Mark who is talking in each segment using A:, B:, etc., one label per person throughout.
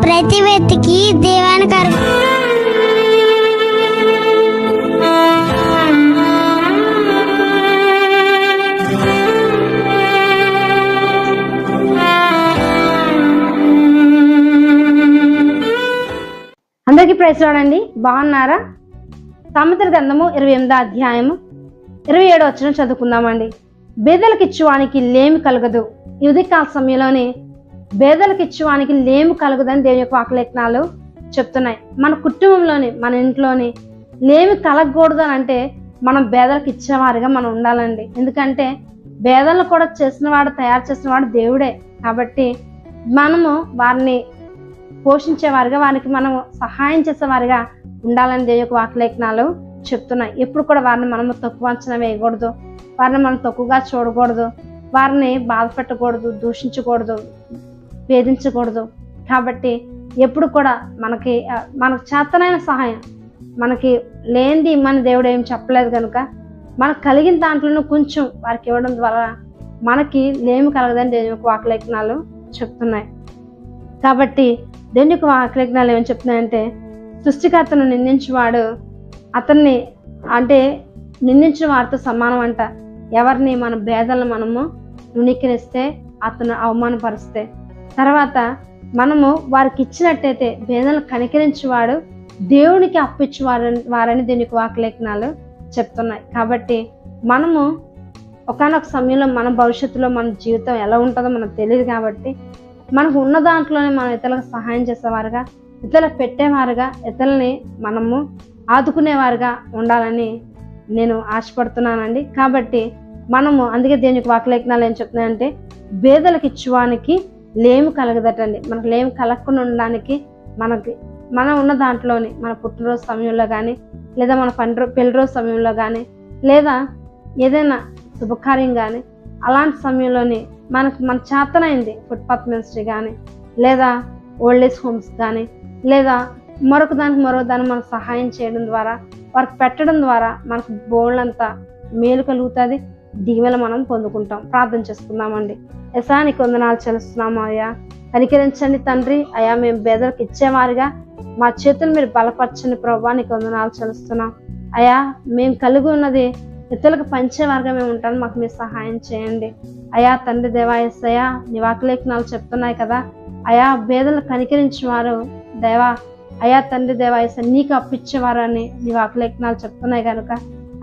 A: ప్రతి వ్యక్తికి దేవానికి కరు
B: అందరికీ ప్రైస్ బాగున్నారా? సామెతల గ్రంథము ఇరవై ఎనిమిదో అధ్యాయము ఇరవై ఏడు వచ్చిన చదువుకుందామండి. బేదలకిచ్చువానికి లేమి కలగదు. ఈ సమయంలోనే బేదలకు ఇచ్చేవానికి లేము కలగదని దేవుని యొక్క వాకలేఖనాలు చెప్తున్నాయి. మన కుటుంబంలోని మన ఇంట్లోని లేమి కలగకూడదు అని అంటే మనం బేదలకు ఇచ్చేవారిగా మనం ఉండాలండి. ఎందుకంటే బేదలను కూడా చేసిన వాడు తయారు చేసిన వాడు దేవుడే. కాబట్టి మనము వారిని పోషించేవారుగా వారికి మనం సహాయం చేసేవారుగా ఉండాలని దేవుని యొక్క వాకలేఖనాలు చెప్తున్నాయి. ఎప్పుడు కూడా వారిని మనము తక్కువ అంచనా వేయకూడదు. వారిని మనం తక్కువగా చూడకూడదు. వారిని బాధ పెట్టకూడదు దూషించకూడదు. వేధించకూడదు. కాబట్టి ఎప్పుడు కూడా మనకి మనకు చేతనైన సహాయం. మనకి లేనిది మన దేవుడు ఏం చెప్పలేదు కనుక మనకు కలిగిన దాంట్లోనూ కొంచెం వారికి ఇవ్వడం ద్వారా మనకి లేమి కలగదని దేని యొక్క చెప్తున్నాయి. కాబట్టి దేవుని యొక్క వాక్యజ్ఞాలు ఏమని చెప్తున్నాయంటే సృష్టికర్తను నిందించేవాడు అతన్ని అంటే నిందించిన వారితో సమానం అంట. ఎవరిని మన భేదాలను మనము రుణీకరిస్తే అతను అవమానపరిస్తే. తర్వాత మనము వారికి ఇచ్చినట్టయితే భేదాలను కనికరించేవాడు దేవునికి అప్పించు వారని దీనికి వాకలేఖనాలు చెప్తున్నాయి. కాబట్టి మనము ఒకనొక సమయంలో మన భవిష్యత్తులో మన జీవితం ఎలా ఉంటుందో మనకు తెలియదు కాబట్టి మనకు ఉన్న దాంట్లోనే మనం ఇతరులకు సహాయం చేసేవారుగా ఇతరులకు పెట్టేవారుగా ఇతరులని మనము ఆదుకునేవారుగా ఉండాలని నేను ఆశపడుతున్నానండి. కాబట్టి మనము అందుకే దేనికి వాకలేఖనాలు ఏం చెప్తున్నాయంటే బేదలకు ఇచ్చువానికి లేమి కలగదటండి. మనకు లేమి కలగకుండా ఉండడానికి మనకి మనం ఉన్న దాంట్లోని మన పుట్టినరోజు సమయంలో కానీ లేదా మన పండు పెళ్ళి రోజు సమయంలో కానీ లేదా ఏదైనా శుభకార్యం కానీ అలాంటి సమయంలోని మనకు మన చేతనైంది ఫుట్పాత్ మినిస్ట్రీ కానీ లేదా ఓల్డ్ ఏజ్ హోమ్స్ కానీ లేదా మరొక దానికి మరొక దానికి మనం సహాయం చేయడం ద్వారా వారికి పెట్టడం ద్వారా మనకు బోళ్ళంతా మేలు కలుగుతుంది. దీవెన మనం పొందుకుంటాం. ప్రార్థన చేసుకుందామండి. యశానికి వందనాలు చెల్లిస్తున్నాము అయ్యా. కనికరించండి తండ్రి. అయ్యా మేము బేదలకు ఇచ్చేవారుగా. మా చేతులు మీరు బలపరచండి ప్రభా. నీకు వందనాలు చెల్లిస్తున్నాం. అయ్యా మేము కలిగి ఉన్నది ఇతరులకు పంచేవారుగా మేము ఉంటాను మాకు మీరు సహాయం చేయండి. అయా తండ్రి దేవా నీ వాక్యలేఖనాలు చెప్తున్నాయి కదా. అయా బేదలు కనికరించేవారు దేవా. అయా తండ్రి దేవాయస నీకు అప్పించేవారు అని నీ వాక్యలేఖనాలు చెప్తున్నాయి కనుక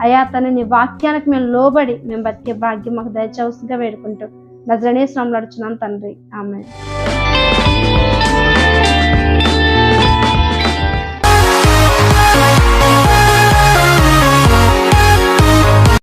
B: అయా తన నీ వాక్యానికి మేము లోబడి మేము బతికే భాగ్యం మాకు దయచవసుగా వేడుకుంటూ నజరనే శ్రమలాడుచున్నాం తండ్రి. ఆమె